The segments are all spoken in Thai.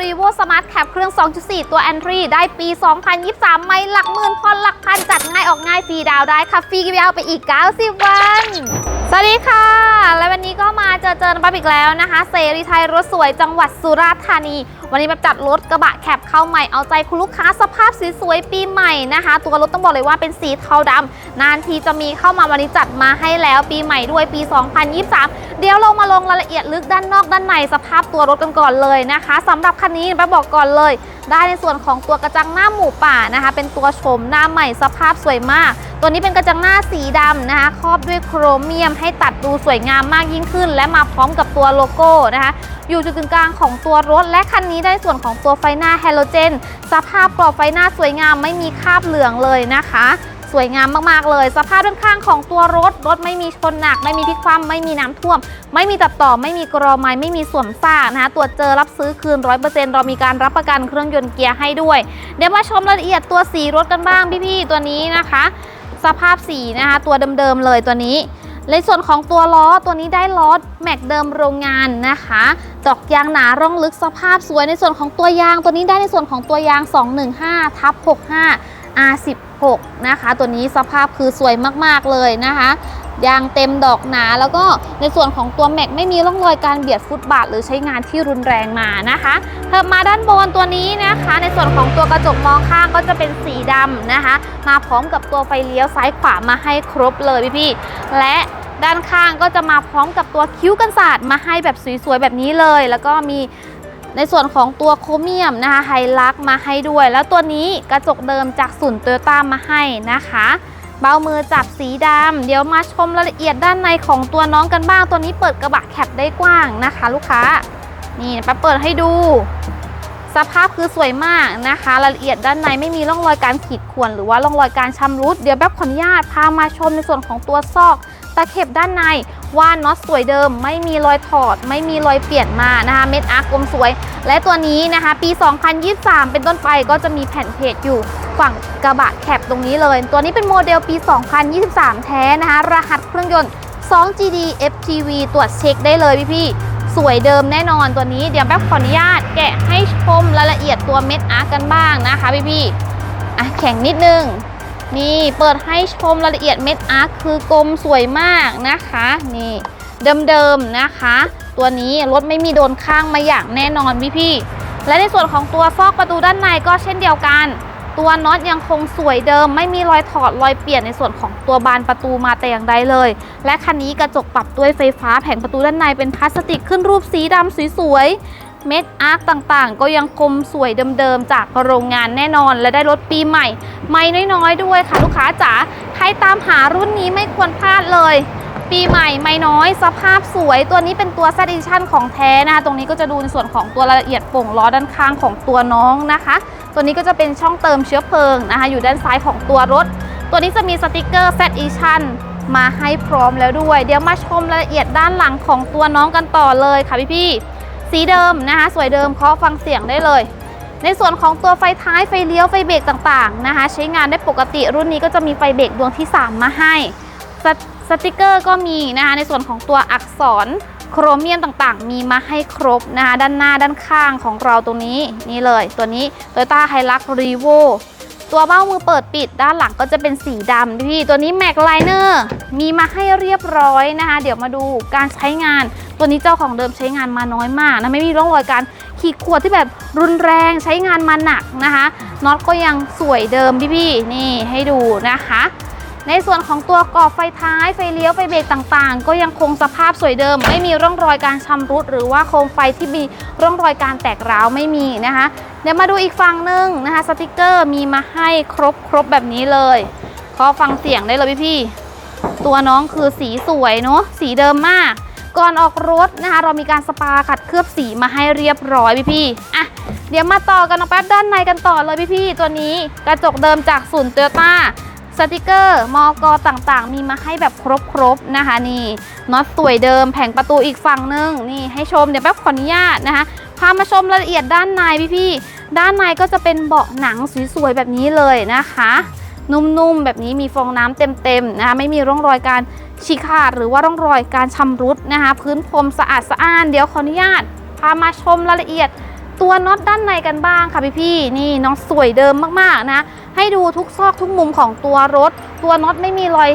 r e v o Smart Cap เครื่อง 2.4 ตัว Entry ได้ปี 2023 ไม่หลักหมื่นพอนหลักพันจัดง่ายออกง่ายฟรีดาวได้ค่ะฟรีกิฟต์เอาไปอีก 90 วัน วัสดีค่ะ และวันนี้ก็มาเจอเจอนปั๊บอีกแล้วนะคะ เสรีไทยรถสวยจังหวัดสุราษฎร์ธานี วันนี้แบบจัดรถกระบะแคปเข้าใหม่เอาใจคุณลูกค้าสภาพสวยๆปีใหม่นะคะ ตัวรถต้องบอกเลยว่าเป็นสีเทาดำนานทีจะมีเข้ามาวันนี้จัดมาให้แล้วปีใหม่ด้วยปี 2023 เดี๋ยวเรามาลงรายละเอียดลึกด้านนอกด้านในสภาพตัวรถกันก่อนเลยนะคะสำหรับคันนี้ไปบอกก่อนเลย ได้ในส่วนของตัวกระจังหน้าหมูป่านะคะ เป็นตัวชมหน้าใหม่สภาพสวยมาก ตัวนี้เป็นกระจังหน้าสีดำนะคะครอบด้วยโครเมียมให้ตัดดูสวยงามมากยิ่งขึ้น และมาพร้อมกับตัวโลโก้นะคะ อยู่จุดกึ่งกลางของตัวรถ และคันนี้ได้ส่วนของตัวไฟหน้าแฮโลเจน สภาพกรอบไฟหน้าสวยงามไม่มีคราบเหลืองเลยนะคะ สวยงามมากๆเลย สภาพด้านข้างของตัวรถ รถไม่มีชนหนัก ไม่มีพลิกคว่ำไม่มีน้ำท่วม ไม่มีตัดต่อไม่มีกรอไม้ไม่มีสวมซ่ากนะคะตรวจเจอรับซื้อคืน 100%เรามีการรับประกันเครื่องยนต์เกียร์ให้ด้วย เดี๋ยวมาชมรายละเอียดตัวสีรถกันบ้างพี่ๆตัวนี้นะคะ สภาพสีนะคะตัวเดิมๆเลยตัวนี้ในส่วนของตัวล้อตัวนี้ได้ล้อแม็กเดิมโรงงานนะคะดอกยางหนาร่องลึกสภาพสวยในส่วนของตัวยางตัวนี้ได้ในส่วนของตัวยาง 215ทับ65 6 นะคะ ตัวนี้สภาพคือสวยมากๆเลยนะคะยางเต็มดอกหนา แล้วก็ในส่วนของตัวแม็กไม่มีร่องรอยการเบียดฟุตบาทหรือใช้งานที่รุนแรงมานะคะเพิ่มมาด้านบนตัวนี้นะคะ ในส่วนของตัวกระจกมองข้างก็จะเป็นสีดำนะคะ มาพร้อมกับตัวไฟเลี้ยวซ้ายขวามาให้ครบเลยพี่ๆและด้านข้างก็จะมาพร้อมกับตัวคิ้วกันศาสตร์มาให้แบบสวยๆแบบนี้เลย แล้วก็มี ในส่วนของตัวโครเมียมนะคะไฮลักมาให้ด้วย แล้วตัวนี้กระจกเดิมจากศูนย์โตโยต้ามาให้นะคะเบ้ามือจับสีดำเดี๋ยวมาชมรายละเอียดด้านในของตัวน้องกันบ้าง ตัวนี้เปิดกระบะแคปได้กว้างนะคะ ลูกค้า นี่ปเปิดให้ดู สภาพคือสวยมากนะคะ รายละเอียดด้านในไม่มีร่องรอยการขีดข่วนหรือว่าร่องรอยการชำรุด เดี๋ยวแบบขออนุญาตพามาชมในส่วนของตัวซอกตะเข็บด้านใน ว่าน็อตสวยเดิม ไม่มีรอยถอด ไม่มีรอยเปลี่ยนมานะคะเม็ดอาร์กลมสวย และตัวนี้นะคะ ปี 2023 เป็นต้นไปก็จะมีแผ่นเพจอยู่ฝั่งกระบะแคปตรงนี้เลย ตัวนี้เป็นโมเดลปี 2023 แท้นะคะ รหัสเครื่องยนต์ 2GD FTV ตรวจเช็คได้เลยพี่ๆสวยเดิมแน่นอนตัวนี้เดี๋ยวแป๊บขออนุญาตแกะให้ชมรายละเอียดตัวเม็ดอาร์กกันบ้างนะคะพี่ๆอะแข็งนิดนึง นี่เปิดให้ชมรายละเอียดเม็ดอาร์คคือกลมสวยมากนะคะ นี่เดิมๆนะคะ ตัวนี้รถไม่มีโดนข้างมาอย่างแน่นอนพี่ๆและในส่วนของตัวซอกประตูด้านในก็เช่นเดียวกัน ตัวน็อตยังคงสวยเดิม ไม่มีรอยถอดรอยเปลี่ยนในส่วนของตัวบานประตูมาแต่อย่างใดเลย และคันนี้กระจกปรับด้วยไฟฟ้าแผงประตูด้านในเป็นพลาสติกขึ้นรูปสีดำสวย เม็ดอาร์คต่างๆ ก็ยังคมสวยเดิมๆ จากโรงงานแน่นอน และได้รถปีใหม่ ไม่น้อยๆด้วยค่ะลูกค้าจ๋าใครตามหารุ่นนี้ไม่ควรพลาดเลย ปีใหม่ไม่น้อย สภาพสวยตัวนี้เป็นตัว z e d i t i o n ของแท้นะคะตรงนี้ก็จะดูในส่วนของตัวรายละเอียดโป่งล้อด้านข้างของตัวน้องนะคะ ตัวนี้ก็จะเป็นช่องเติมเชื้อเพลิงนะคะ อยู่ด้านซ้ายของตัวรถ ตัวนี้จะมีสติกเกอร์ z e d i t i o n มาให้พร้อมแล้วด้วย เดี๋ยวมาชมรายละเอียดด้านหลังของตัวน้องกันต่อเลยค่ะพี่ๆ สีเดิมนะคะสวยเดิมเคาะฟังเสียงได้เลย ในส่วนของตัวไฟท้ายไฟเลี้ยวไฟเบรกต่างๆนะคะใช้งานได้ปกติรุ่นนี้ก็จะมีไฟเบรกดวงที่ 3 มาให้สตสติกเกอร์ก็มีนะคะในส่วนของตัวอักษรโครเมียมต่างๆ มีมาให้ครบนะคะด้านหน้าด้านข้างของเราตรงนี้นี่เลย ตัวนี้ Toyota Hilux Revo ตัวเบ้ามือเปิดปิดด้านหลังก็จะเป็นสีดำพี่ตัวนี้แม็กไลเนอร์มีมาให้เรียบร้อยนะคะ เดี๋ยวมาดูการใช้งาน ตัวนี้เจ้าของเดิมใช้งานมาน้อยมากนะไม่มีร่องรอยการขีดข่วนที่แบบรุนแรงใช้งานมาหนักนะคะน็อตก็ยังสวยเดิมพี่ๆนี่ให้ดูนะคะ ในส่วนของตัวกรอบไฟท้ายไฟเลี้ยวไฟเบรกต่างๆ ก็ยังคงสภาพสวยเดิม ไม่มีร่องรอยการชำรุด หรือว่าโคมไฟที่มีร่องรอยการแตกร้าวไม่มีนะคะ เดี๋ยวมาดูอีกฝั่งหนึ่งนะคะสติกเกอร์มีมาให้ครบครบแบบนี้เลยขอฟังเสียงได้เลยพี่ๆตัวน้องคือสีสวยเนาะสีเดิมมาก ก่อนออกรถนะคะ เรามีการสปาขัดเคลือบสีมาให้เรียบร้อยพี่ๆอะเดี๋ยวมาต่อกันน้องแป๊บด้านในกันต่อเลยพี่ๆตัวนี้กระจกเดิมจากศูนย์โตโยต้าสติกเกอร์ มอกต่างๆ มีมาให้แบบครบๆนะคะนี่น็อตสวยเดิมแผงประตูอีกฝั่งหนึงนี่ให้ชมเดี๋ยวแป๊บขออนุญาตนะคะพามาชมรายละเอียดด้านในพี่ๆด้านในก็จะเป็นเบาะหนังสวยๆแบบนี้เลยนะคะ นุ่มๆแบบนี้มีฟองน้ำเต็มๆนะคะไม่มีร่องรอยการ ฉีกขาดหรือว่าร่องรอยการชำรุดนะคะ พื้นพรมสะอาดสะอ้าน เดี๋ยวขออนุญาต พามาชมรายละเอียดตัวน็อตด้านในกันบ้างค่ะพี่พี่นี่น็อตสวยเดิมมากๆนะ ให้ดูทุกซอกทุกมุมของตัวรถ ตัวน็อตไม่มีรอย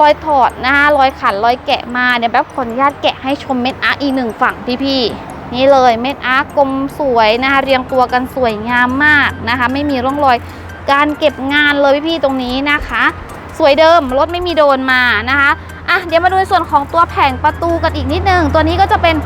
รอยถอดนะคะรอยขันรอยแกะมาเดี๋ยวแป๊บขออนุญาตแกะให้ชมเม็ดอาร์อีหนึ่งฝั่งพี่ๆนี่เลยเม็ดอาร์กลมสวยนะคะเรียงตัวกันสวยงามมากนะคะ ไม่มีร่องรอยการเก็บงานเลยพี่ๆตรงนี้นะคะ สวยเดิมรถไม่มีโดนมานะคะอะเดี๋ยวมาดูในส่วนของตัวแผงประตูกันอีกนิดนึง ตัวนี้ก็จะเป็น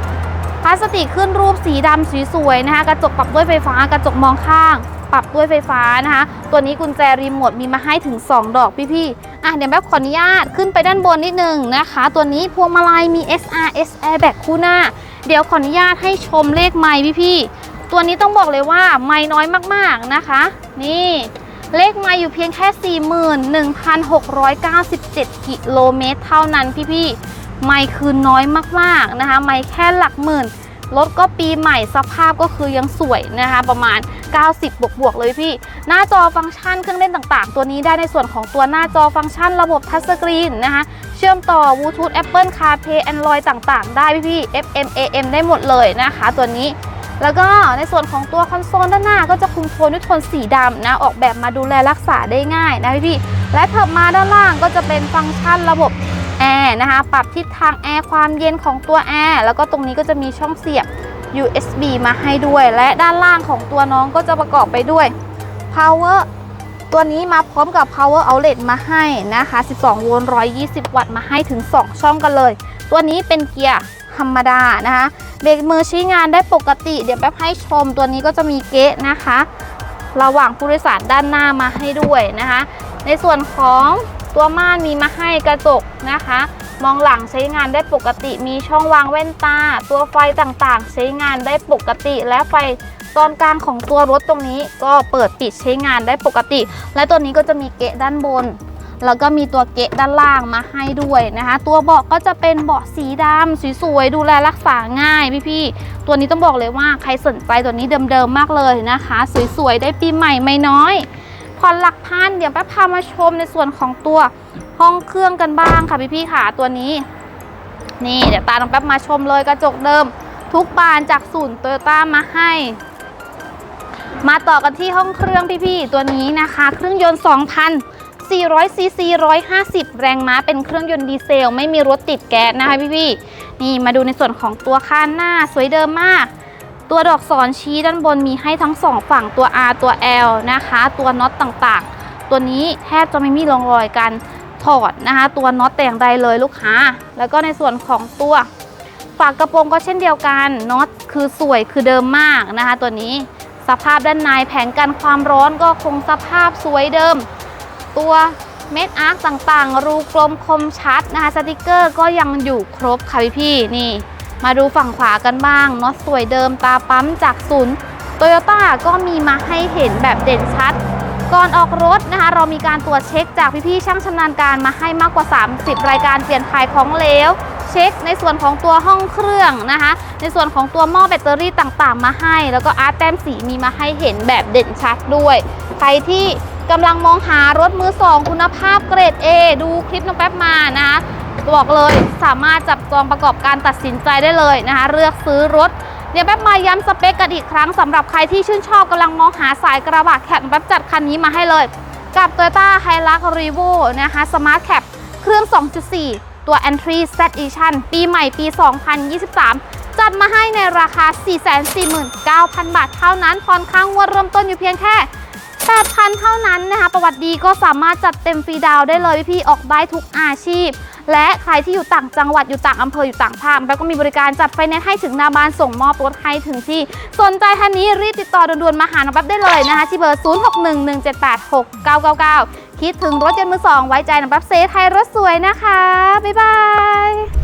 พลาสติกขึ้นรูปสีดำสีสวยๆนะคะกระจกปรับด้วยไฟฟ้ากระจกมองข้าง ปรับด้วยไฟฟ้านะคะ ตัวนี้กุญแจรีโมทมีมาให้ถึง 2 ดอกพี่ๆอะเดี๋ยวแป๊บขออนุญาตขึ้นไปด้านบนนิดนึงนะคะ ตัวนี้พวงมาลัยมี SRS Airbag คู่หน้า เดี๋ยวขออนุญาตให้ชมเลขไมค์พี่ๆตัวนี้ต้องบอกเลยว่าไมค์น้อยมากๆนะคะ นี่ เลขไมค์อยู่เพียงแค่ 41,697 กิโลเมตร เท่านั้นพี่ๆ ไมค์คือน้อยมากๆนะคะ ไมค์แค่หลักหมื่น รถก็ปีใหม่สภาพก็คือยังสวยนะคะ ประมาณ 90 บวกบวกเลยพี่ หน้าจอฟังก์ชันเครื่องเล่นต่างๆ ตัวนี้ได้ในส่วนของตัวหน้าจอฟังก์ชันระบบทัชสกรีนนะคะเชื่อมต่อบลูทูธ Apple CarPlay Android ต่าง ๆ ได้พี่ๆ FM AM ได้หมดเลยนะคะ ตัวนี้ แล้วก็ในส่วนของตัวคอนโซลด้านหน้าก็จะคุมโทนด้วยโทนสีดำนะออกแบบมาดูแลรักษาได้ง่ายนะพี่ๆและเถิบมาด้านล่างก็จะเป็นฟังก์ชันระบบแอร์นะคะปรับทิศทางแอร์ความเย็นของตัวแอร์แล้วก็ตรงนี้ก็จะมีช่องเสียบ USB มาให้ด้วย และด้านล่างของตัวน้องก็จะประกอบไปด้วย power ตัวนี้มาพร้อมกับ power outlet มาให้นะคะ 12 โวลต์ 120 วัตต์มาให้ถึง 2 ช่องกันเลย ตัวนี้เป็นเกียร์ธรรมดานะคะ เบรกมือใช้งานได้ปกติ เดี๋ยวแป๊บให้ชมตัวนี้ก็จะมีเก๊ะนะคะ ระหว่างผู้โดยสารด้านหน้ามาให้ด้วยนะคะ ในส่วนของตัวม่านมีมาให้กระจกนะคะ มองหลังใช้งานได้ปกติ มีช่องวางแว่นตา ตัวไฟต่างๆ ใช้งานได้ปกติ และไฟตอนกลางของตัวรถตรงนี้ก็เปิดปิดใช้งานได้ปกติ และตัวนี้ก็จะมีเกะด้านบน แล้วก็มีตัวเกะด้านล่างมาให้ด้วยนะคะ ตัวเบาะก็จะเป็นเบาะสีดำสวยๆดูแลรักษาง่ายพี่ๆตัวนี้ต้องบอกเลยว่าใครสนใจตัวนี้เดิมๆมากเลยนะคะ สวยๆได้ปีใหม่ไม่น้อยผ่อนหลักพันเดี๋ยวแป๊บพามาชมในส่วนของตัวห้องเครื่องกันบ้างค่ะพี่ๆค่ะตัวนี้นี่เดี๋ยวตาลองแป๊บมาชมเลยกระจกเดิม ทุกบานจากศูนย์โตโยต้ามาให้ มาต่อกันที่ห้องเครื่องพี่ๆตัวนี้นะคะ เครื่องยนต์ 400ซีซี150 แรงม้าเป็นเครื่องยนต์ดีเซล ไม่มีรถติดแก๊สนะคะพี่ๆนี่มาดูในส่วนของตัวข้างหน้าสวยเดิมมาก ตัวดอกศรชี้ด้านบนมีให้ทั้งสองฝั่งตัว R ตัว L นะคะ ตัวน็อตต่างๆ ตัวนี้แทบจะไม่มีร่องรอยการถอดนะคะ ตัวน็อตแต่อย่างใดเลยลูกค้า แล้วก็ในส่วนของตัวฝากกระโปรงก็เช่นเดียวกันน็อตคือสวยคือเดิมมากนะคะ ตัวนี้สภาพด้านในแผงกันความร้อนก็คงสภาพสวยเดิม ตัวเม็ดอาร์คต่างๆ รูกลมคมชัดนะคะสติกเกอร์ก็ยังอยู่ครบค่ะพี่ๆนี่ มาดูฝั่งขวากันบ้างน็อตสวยเดิมตาปั๊มจากศูนย์โตโยต้าก็มีมาให้เห็นแบบเด่นชัด ก่อนออกรถนะคะ เรามีการตรวจเช็คจากพี่ๆช่างชำนาญการมาให้มากกว่า 30 รายการเปลี่ยนถ่ายของเหลวเช็คในส่วนของตัวห้องเครื่องนะคะ ในส่วนของตัวหม้อแบตเตอรี่ต่างๆ มาให้ แล้วก็อาร์ตแต้มสีมีมาให้เห็นแบบเด่นชัดด้วย ใครที่ กำลังมองหารถมือสองคุณภาพเกรด A ดูคลิปน้องแป๊บมานะคะบอกเลยสามารถจับจองประกอบการตัดสินใจได้เลยนะคะเลือกซื้อรถเดี๋ยวแป๊บมาย้ำสเปคกันอีกครั้งสำหรับใครที่ชื่นชอบกำลังมองหาสายกระบะแคปแป๊บจัดคันนี้มาให้เลย กับ Toyota Hilux Revo นะคะ Smart Cap เครื่อง 2.4 ตัว Entry Z Edition ปีใหม่ปี 2023 จัดมาให้ในราคา 449,000 บาทเท่านั้นผ่อนค้างงวดเริ่มต้นอยู่เพียงแค่ 8,000 เท่านั้นนะคะ ประวัติดีก็สามารถจัดเต็มฟรีดาวได้เลยพี่ๆออกได้ทุกอาชีพ และใครที่อยู่ต่างจังหวัดอยู่ต่างอำเภออยู่ต่างภาคแป๊บก็มีบริการจัดไฟแนนซ์ให้ถึงหน้าบ้านส่งมอบรถให้ถึงที่ สนใจท่านนี้รีบติดต่อด่วนๆมาหาน้องแป๊บได้เลยนะคะ ที่เบอร์ 0611786999 คิดถึงรถยนต์มือสองไว้ใจน้องแป๊บเซฟไทยรถสวยนะคะบ๊ายบาย